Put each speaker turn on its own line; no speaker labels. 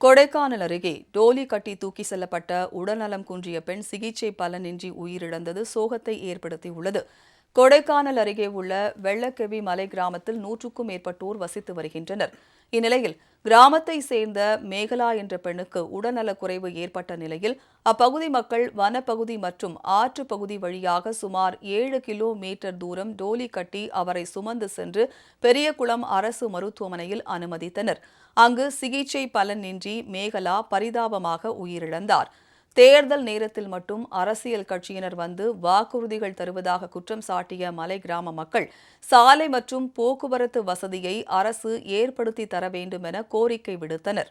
கொடைக்கானல் அருகே டோலி கட்டி தூக்கி செல்லப்பட்ட உடல்நலம் குன்றிய பெண் சிகிச்சை பலனின்றி உயிரிழந்தது சோகத்தை ஏற்படுத்தியுள்ளது. கொடைக்கானல் அருகே உள்ள வெள்ளக்கெவி மலை கிராமத்தில் நூற்றுக்கும் மேற்பட்டோர் வசித்து வருகின்றனர். இந்நிலையில் கிராமத்தை சேர்ந்த மேகலா என்ற பெண்ணுக்கு உடல்நலக்குறைவு ஏற்பட்ட நிலையில் அப்பகுதி மக்கள் வனப்பகுதி மற்றும் ஆற்று பகுதி வழியாக சுமார் ஏழு கிலோமீட்டர் தூரம் டோலி கட்டி அவரை சுமந்து சென்று பெரியகுளம் அரசு மருத்துவமனையில் அனுமதித்தனர். அங்கு சிகிச்சை பலனின்றி மேகலா பரிதாபமாக உயிரிழந்தார். தேர்தல் நேரத்தில் மட்டும் அரசியல் கட்சியினர் வந்து வாக்குறுதிகள் தருவதாக குற்றம் சாட்டிய மலை கிராம மக்கள் சாலை மற்றும் போக்குவரத்து வசதியை அரசு ஏற்படுத்தி தர வேண்டும் என கோரிக்கை விடுத்தனர்.